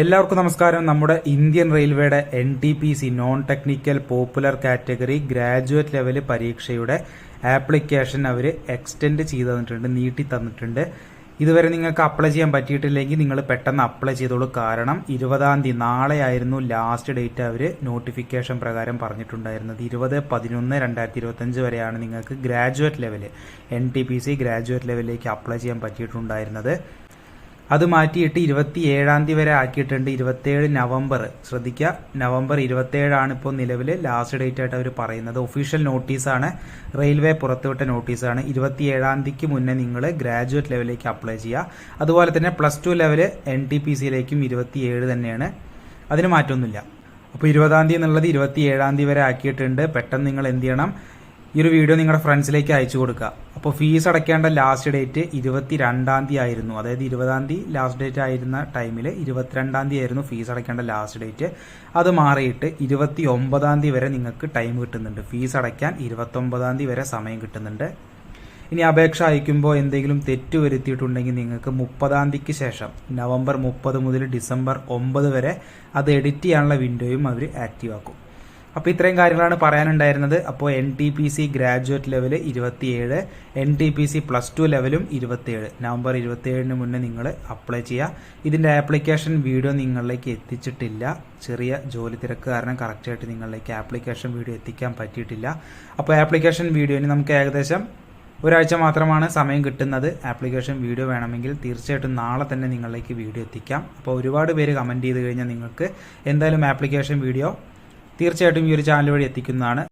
എല്ലാവർക്കും നമസ്കാരം. നമ്മുടെ ഇന്ത്യൻ റെയിൽവേയുടെ N T P C non technical popular category graduate level പരീക്ഷയുടെ ആപ്ലിക്കേഷൻ അവർ എക്സ്റ്റെൻഡ് ചെയ്തു തന്നിട്ടുണ്ട് നീട്ടി തന്നിട്ടുണ്ട് ഇതുവരെ നിങ്ങൾക്ക് അപ്ലൈ ചെയ്യാൻ പറ്റിയിട്ടില്ലെങ്കിൽ നിങ്ങൾ പെട്ടെന്ന് അപ്ലൈ ചെയ്തോളൂ. കാരണം ഇരുപതാം തീയതി നാളെയായിരുന്നു ലാസ്റ്റ് ഡേറ്റ് അവർ നോട്ടിഫിക്കേഷൻ പ്രകാരം പറഞ്ഞിട്ടുണ്ടായിരുന്നത്. ഇരുപത് പതിനൊന്ന് രണ്ടായിരത്തി ഇരുപത്തഞ്ച് വരെയാണ് നിങ്ങൾക്ക് graduate level N T P C graduate ലെവലിലേക്ക് അപ്ലൈ ചെയ്യാൻ പറ്റിയിട്ടുണ്ടായിരുന്നത്. അത് മാറ്റിയിട്ട് ഇരുപത്തി ഏഴാം തീയതി വരെ ആക്കിയിട്ടുണ്ട്. ഇരുപത്തേഴ് നവംബർ. ശ്രദ്ധിക്കുക നവംബർ ഇരുപത്തേഴാണ് ഇപ്പോൾ നിലവിൽ ലാസ്റ്റ് ഡേറ്റ് ആയിട്ട് അവർ പറയുന്നത്. ഒഫീഷ്യൽ നോട്ടീസാണ് റെയിൽവേ പുറത്തുവിട്ട നോട്ടീസാണ് ഇരുപത്തി ഏഴാം തീയതിക്ക് മുന്നേ നിങ്ങൾ ഗ്രാജുവേറ്റ് ലെവലിലേക്ക് അപ്ലൈ ചെയ്യുക. അതുപോലെ തന്നെ plus two level N T P സിയിലേക്കും ഇരുപത്തിയേഴ് തന്നെയാണ്. അതിന് മാറ്റമൊന്നുമില്ല. അപ്പോൾ ഇരുപതാം തീയതി എന്നുള്ളത് ഇരുപത്തി ഏഴാം തീയതി വരെ ആക്കിയിട്ടുണ്ട്. പെട്ടെന്ന് നിങ്ങൾ എന്ത് ചെയ്യണം? ഈ ഒരു വീഡിയോ നിങ്ങളുടെ ഫ്രണ്ട്സിലേക്ക് അയച്ചു കൊടുക്കുക. അപ്പോൾ ഫീസ് അടയ്ക്കേണ്ട ലാസ്റ്റ് ഡേറ്റ് ഇരുപത്തി രണ്ടാം തീയതി ആയിരുന്നു. അതായത് ഇരുപതാം തീയതി ലാസ്റ്റ് ഡേറ്റ് ആയിരുന്ന ടൈമിൽ ഇരുപത്തിരണ്ടാം തീയതി ആയിരുന്നു ഫീസ് അടയ്ക്കേണ്ട ലാസ്റ്റ് ഡേറ്റ് അത് മാറിയിട്ട് ഇരുപത്തി ഒമ്പതാം തീയതി വരെ നിങ്ങൾക്ക് ടൈം കിട്ടുന്നുണ്ട്. ഫീസ് അടയ്ക്കാൻ ഇരുപത്തൊമ്പതാം തീയതി വരെ സമയം കിട്ടുന്നുണ്ട്. ഇനി അപേക്ഷ അയക്കുമ്പോൾ എന്തെങ്കിലും തെറ്റ് വരുത്തിയിട്ടുണ്ടെങ്കിൽ നിങ്ങൾക്ക് മുപ്പതാം തീയതിക്ക് ശേഷം നവംബർ മുപ്പത് മുതൽ ഡിസംബർ ഒമ്പത് വരെ അത് എഡിറ്റ് ചെയ്യാനുള്ള വിൻഡോയും അവർ ആക്റ്റീവ് ആക്കും. അപ്പോൾ ഇത്രയും കാര്യങ്ങളാണ് പറയാനുണ്ടായിരുന്നത്. അപ്പോൾ N T P C graduate level ഇരുപത്തിയേഴ് N T P C plus two ലെവലും ഇരുപത്തിയേഴ്. നവംബർ ഇരുപത്തിയേഴിന് മുന്നേ നിങ്ങൾ അപ്ലൈ ചെയ്യുക ഇതിന്റെ ആപ്ലിക്കേഷൻ വീഡിയോ നിങ്ങളിലേക്ക് എത്തിച്ചിട്ടില്ല. ചെറിയ ജോലി തിരക്ക് കാരണം കറക്റ്റായിട്ട് നിങ്ങളിലേക്ക് ആപ്ലിക്കേഷൻ വീഡിയോ എത്തിക്കാൻ പറ്റിയിട്ടില്ല. അപ്പോൾ ആപ്ലിക്കേഷൻ ഇനി നമുക്ക് ഏകദേശം ഒരാഴ്ച മാത്രമാണ് സമയം കിട്ടുന്നത്. ആപ്ലിക്കേഷൻ വീഡിയോ വേണമെങ്കിൽ തീർച്ചയായിട്ടും നാളെ തന്നെ നിങ്ങളിലേക്ക് വീഡിയോ എത്തിക്കാം. അപ്പോൾ ഒരുപാട് പേര് കമന്റ് ചെയ്ത് കഴിഞ്ഞാൽ നിങ്ങൾക്ക് എന്തായാലും ആപ്ലിക്കേഷൻ വീഡിയോ തീർച്ചയായിട്ടും ഈ ഒരു ചാനൽ വഴി എത്തിക്കുന്നതാണ്.